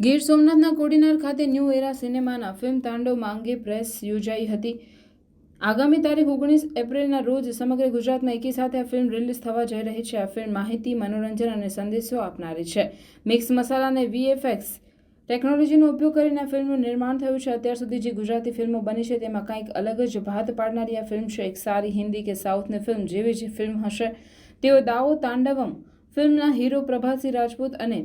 ગીર સોમનાથના કોડીનાર ખાતે ન્યૂ એરા સિનેમાના ફિલ્મ તાંડવ માંગે પ્રેસ યોજાઈ હતી. આગામી તારીખ ઓગણીસ એપ્રિલના રોજ સમગ્ર ગુજરાતમાં એકી સાથે આ ફિલ્મ રિલીઝ થવા જઈ રહી છે. આ ફિલ્મ માહિતી, મનોરંજન અને સંદેશો આપનારી છે. મિક્સ મસાલા અને વીએફએક્સ ટેકનોલોજીનો ઉપયોગ કરીને આ ફિલ્મનું નિર્માણ થયું છે. અત્યાર સુધી જે ગુજરાતી ફિલ્મો બની છે તેમાં કંઈક અલગ જ ભાત પાડનારી આ ફિલ્મ છે. એક સારી હિન્દી કે સાઉથની ફિલ્મ જેવી જ ફિલ્મ હશે. તેઓ દાવો તાંડવમ ફિલ્મના હીરો પ્રભાસી રાજપૂત અને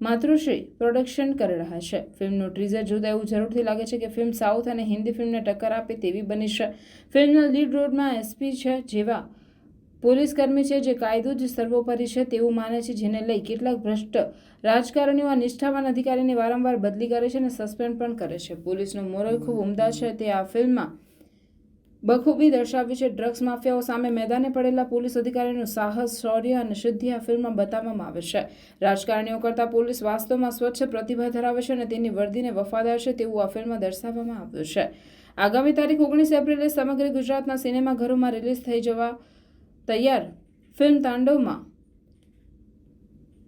માતૃશ્રી પ્રોડક્શન કરી રહ્યા છે. ફિલ્મનું ટ્રીઝર જોતા એવું જરૂરથી લાગે છે કે ફિલ્મ સાઉથ અને હિન્દી ફિલ્મને ટક્કર આપે તેવી બની છે. ફિલ્મના લીડ રોડમાં એસપી છે જેવા પોલીસકર્મી છે જે કાયદો જ સર્વોપરી છે તેવું માને છે, જેને લઈ કેટલાક ભ્રષ્ટ રાજકારણીઓ આ નિષ્ઠાવાન અધિકારીને વારંવાર બદલી કરે છે અને સસ્પેન્ડ પણ કરે છે. પોલીસનો મોરલ ખૂબ ઉમદા છે. તે આ ફિલ્મમાં બખૂબી દર્શાવ્યું છે. ડ્રગ્સ માફિયાઓ સામે મેદાને પડેલા પોલીસ અધિકારીનું સાહસ, શૌર્ય અને સિદ્ધિ આ ફિલ્મમાં બતાવવામાં આવે છે. રાજકારણીઓ કરતાં પોલીસ વાસ્તવમાં સ્વચ્છ પ્રતિભા ધરાવે છે અને તેની વર્દીને વફાદાર છે તેવું આ ફિલ્મમાં દર્શાવવામાં આવ્યું છે. આગામી તારીખ ઓગણીસ એપ્રિલે સમગ્ર ગુજરાતના સિનેમાઘરોમાં રિલીઝ થઈ જવા તૈયાર ફિલ્મ તાંડવમાં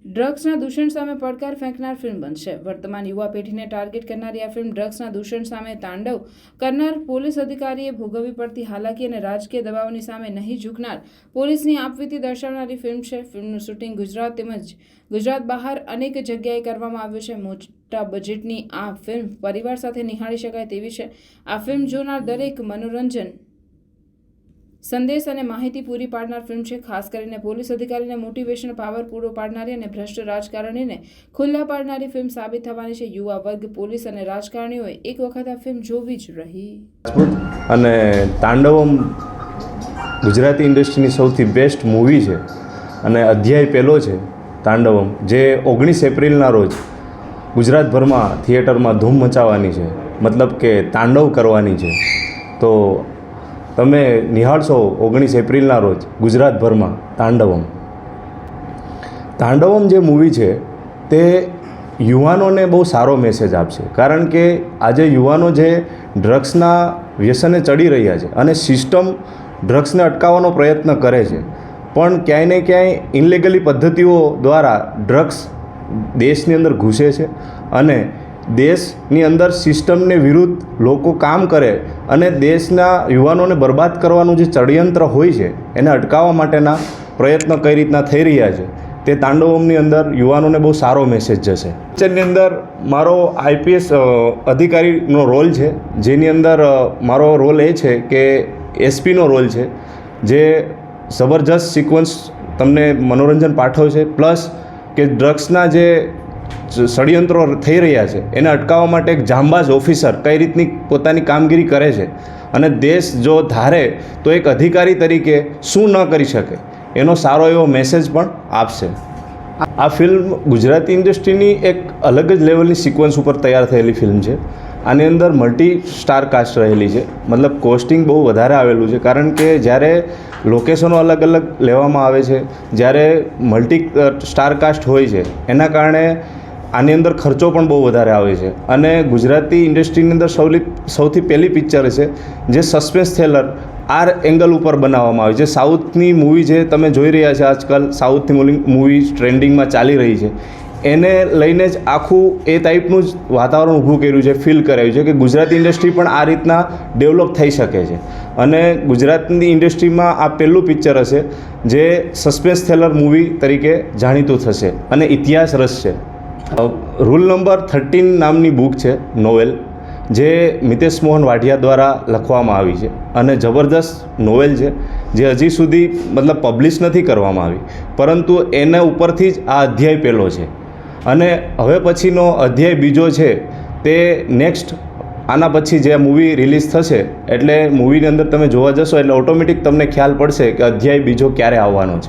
ડ્રગ્સના દૂષણ સામે પડકાર ફેંકનાર ફિલ્મ બનશે. વર્તમાન યુવા પેઢીને ટાર્ગેટ કરનારી આ ફિલ્મ ડ્રગ્સના દૂષણ સામે તાંડવ કરનાર પોલીસ અધિકારીએ ભોગવવી પડતી હાલાકી અને રાજકીય દબાવની સામે નહીં ઝૂકનાર પોલીસની આપવીતી દર્શાવનારી ફિલ્મ છે. ફિલ્મનું શૂટિંગ ગુજરાત તેમજ ગુજરાત બહાર અનેક જગ્યાએ કરવામાં આવ્યું છે. મોટા બજેટની આ ફિલ્મ પરિવાર સાથે નિહાળી શકાય તેવી છે. આ ફિલ્મ જોનાર દરેક મનોરંજન સંદેશ અને માહિતી પૂરી પાડનાર ફિલ્મ છે. ખાસ કરીને પોલીસ અધિકારીને મોટિવેશન પાવર પૂરો પાડનારી અને ભ્રષ્ટ રાજકારણીને ખુલ્લા પાડનારી ફિલ્મ સાબિત થવાની છે. યુવા વર્ગ, પોલીસ અને રાજકારણીઓએ એક વખત આ ફિલ્મ જોવી જ રહી. અને તાંડવમ ગુજરાતી ઇન્ડસ્ટ્રીની સૌથી બેસ્ટ મૂવી છે અને અધ્યાય પહેલો છે તાંડવમ, જે ઓગણીસ એપ્રિલના રોજ ગુજરાતભરમાં થિયેટરમાં ધૂમ મચાવવાની છે. મતલબ કે તાંડવ કરવાની છે. તો તમે નિહાળશો ઓગણીસ એપ્રિલના રોજ ગુજરાતભરમાં તાંડવમ. તાંડવમ જે મૂવી છે, તે યુવાનોને બહુ સારો મેસેજ આપશે. કારણ કે આજે યુવાનો જે ડ્રગ્સના વ્યસને ચડી રહ્યા છે અને સિસ્ટમ ડ્રગ્સને અટકાવવાનો પ્રયત્ન કરે છે, પણ ક્યાંય ને ક્યાંય ઇનલીગલી પદ્ધતિઓ દ્વારા ડ્રગ્સ દેશની અંદર ઘૂસે છે અને દેશની અંદર સિસ્ટમને વિરુદ્ધ લોકો કામ કરે અને દેશના યુવાનોને બરબાદ કરવાનું જે ષડયંત્ર હોય છે, એને અટકાવવા માટેના પ્રયત્નો કઈ રીતના થઈ રહ્યા છે, તે તાંડવમની અંદર યુવાનોને બહુ સારો મેસેજ જશે. પિક્ચરની અંદર મારો આઈપીએસ અધિકારીનો રોલ છે, જેની અંદર મારો રોલ એ છે કે એસપીનો રોલ છે, જે જબરજસ્ત સિક્વન્સ તમને મનોરંજન પાઠવશે પ્લસ કે ડ્રગ્સના જે ષડયંત્રો થઈ રહ્યા છે. એને અટકાવવા માટે એક જાંબાજ ઓફિસર કઈ રીતની પોતાની કામગીરી કરે છે અને દેશ જો ધારે તો એક અધિકારી તરીકે શું ન કરી શકે એનો સારો એવો મેસેજ પણ આપશે. આ ફિલ્મ ગુજરાતી ઇન્ડસ્ટ્રીની એક અલગ જ લેવલની સિક્વન્સ ઉપર તૈયાર થયેલી ફિલ્મ છે. આની અંદર મલ્ટી સ્ટાર કાસ્ટ રહેલી છે. મતલબ કોસ્ટિંગ બહુ વધારે આવેલું છે. કારણ કે જ્યારે લોકેશનો અલગ અલગ લેવામાં આવે છે, જ્યારે મલ્ટી સ્ટાર કાસ્ટ હોય છે, એના કારણે આની અંદર ખર્ચો પણ બહુ વધારે આવે છે. અને ગુજરાતી ઇન્ડસ્ટ્રીની અંદર સૌથી સૌથી પહેલી પિક્ચર છે, જે સસ્પેન્સ થ્રિલર આર એંગલ ઉપર બનાવવામાં આવી છે. સાઉથની મૂવી જે તમે જોઈ રહ્યા છો આજકાલ, સાઉથની મૂવી ટ્રેન્ડિંગમાં ચાલી રહી છે. એને લઈને જ આખું એ ટાઈપનું જ વાતાવરણ ઊભું કર્યું છે, ફીલ કરાવ્યું છે કે ગુજરાતી ઇન્ડસ્ટ્રી પણ આ રીતના ડેવલપ થઈ શકે છે. અને ગુજરાતની ઇન્ડસ્ટ્રીમાં આ પહેલું પિક્ચર હશે, જે સસ્પેન્સ થેલર મૂવી તરીકે જાણીતું થશે. અને ઇતિહાસ રસ છે. રૂલ નંબર થર્ટીન નામની બુક છે નોવેલ જે મિતેશ મોહન વાઢિયા દ્વારા લખવામાં આવી છે અને જબરદસ્ત નોવેલ છે, જે હજી સુધી મતલબ પબ્લિશ નથી કરવામાં આવી, પરંતુ એના ઉપરથી જ આ અધ્યાય પહેલો છે. અને હવે પછીનો અધ્યાય બીજો છે, તે નેક્સ્ટ આના પછી જે મૂવી રિલીઝ થશે, એટલે મૂવીની અંદર તમે જોવા જશો એટલે ઓટોમેટિક તમને ખ્યાલ પડશે કે અધ્યાય બીજો ક્યારે આવવાનો છે.